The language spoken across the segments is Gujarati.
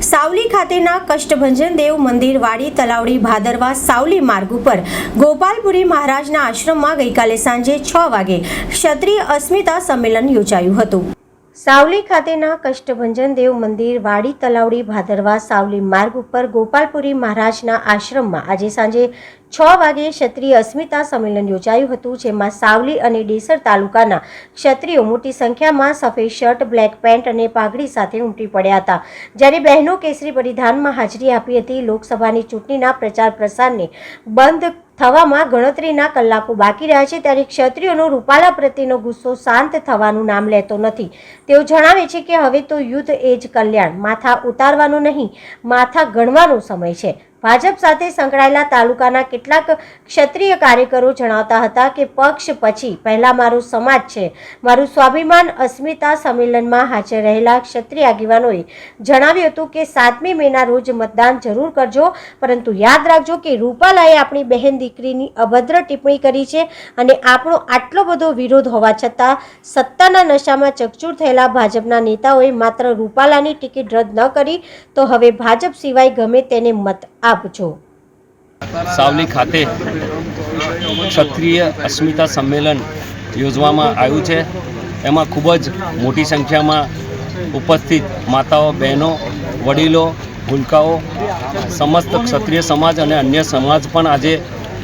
સાવલી ખાતેના કષ્ટભંજન દેવ મંદિર વાડી તલાવડી ભાદરવા સાવલી માર્ગ ઉપર ગોપાલપુરી મહારાજના આશ્રમમાં ગઈકાલે સાંજે છ વાગે ક્ષત્રિય અસ્મિતા સંમેલન યોજાયું હતું. સાવલી ખાતેના કષ્ટભંજન દેવ મંદિર, વાડી તલાવડી, ભાદરવા સાવલી માર્ગ ઉપર ગોપાલપુરી મહારાજના આશ્રમમાં આજે સાંજે છ વાગે ક્ષત્રિય અસ્મિતા સંમેલન યોજાયું હતું, જેમાં સાવલી અને ડેસર તાલુકાના ક્ષત્રિયો મોટી સંખ્યામાં સફેદ શર્ટ, બ્લેક પેન્ટ અને પાઘડી સાથે ઉમટી પડ્યા હતા. જ્યારે બહેનો કેસરી પરિધાનમાં હાજરી આપી હતી, લોકસભાની ચૂંટણીના પ્રચાર પ્રસારને બંધ થવામાં ગણતરીના કલાકો બાકી રહ્યા છે ત્યારે ક્ષત્રિયોનો રૂપાલા પ્રત્યેનો ગુસ્સો શાંત થવાનું નામ લેતો નથી. તેઓ જણાવે છે કે હવે તો યુદ્ધ એ જ કલ્યાણ, માથા ઉતારવાનો નહીં, માથા ગણવાનો સમય છે. ભાજપ સાથે સંકળાયેલા તાલુકાના કેટલાક ક્ષત્રિય કાર્યકરો જણાવતા હતા કે પક્ષ પછી પહેલા મારો સમાજ છે. મારું સ્વાભિમાન અસ્મિતા સંમેલનમાં હાજર રહેલા ક્ષત્રિય આગેવાનોએ જણાવ્યું હતું કે સાતમી મેના રોજ મતદાન જરૂર કરજો, પરંતુ યાદ રાખજો કે રૂપાલાએ આપણી બહેન દીકરીની અભદ્ર ટિપ્પણી કરી છે અને આપણો આટલો બધો વિરોધ હોવા છતાં સત્તાના નશામાં ચકચૂર થયેલા ભાજપના નેતાઓએ માત્ર રૂપાલાની ટિકિટ રદ ન કરી, તો હવે ભાજપ સિવાય ગમે તેને મત આપજો સાવલી ખાતે ક્ષત્રિય અસ્મિતા સંમેલન યોજવામાં આવ્યું છે. એમાં ખૂબ જ મોટી સંખ્યામાં ઉપસ્થિત માતાઓ, બહેનો, વડીલો, ભૂલકાઓ, સમસ્ત ક્ષત્રિય સમાજ અને અન્ય સમાજ પણ આજે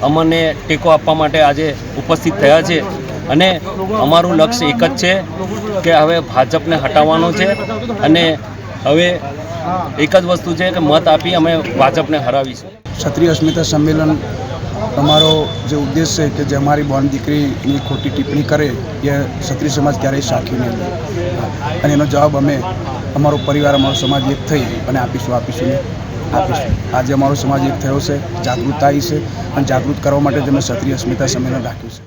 અમને ટેકો આપવા માટે આજે ઉપસ્થિત થયા છે. અને અમારું લક્ષ્ય એક જ છે કે હવે ભાજપને હટાવવાનો છે. અને હવે એક જ વસ્તુ છે કે મત આપી અમે ભાજપને હરાવીશું. ક્ષત્રિય અસ્મિતા સંમેલન અમારો જે ઉદ્દેશ છે કે જે અમારી બોન દીકરીની ખોટી ટિપ્પણી કરે એ ક્ષત્રિય સમાજ ક્યારેય સાખી નહીં અને એનો જવાબ અમે અમારો પરિવાર, અમારો સમાજ એક થઈ અને આપીશું આપીશું ને આપીશું. આજે અમારો સમાજ એક થયો છે જાગૃતતા આવી છે અને જાગૃત કરવા માટે જ અમે ક્ષત્રિય અસ્મિતા સંમેલન રાખ્યું છે.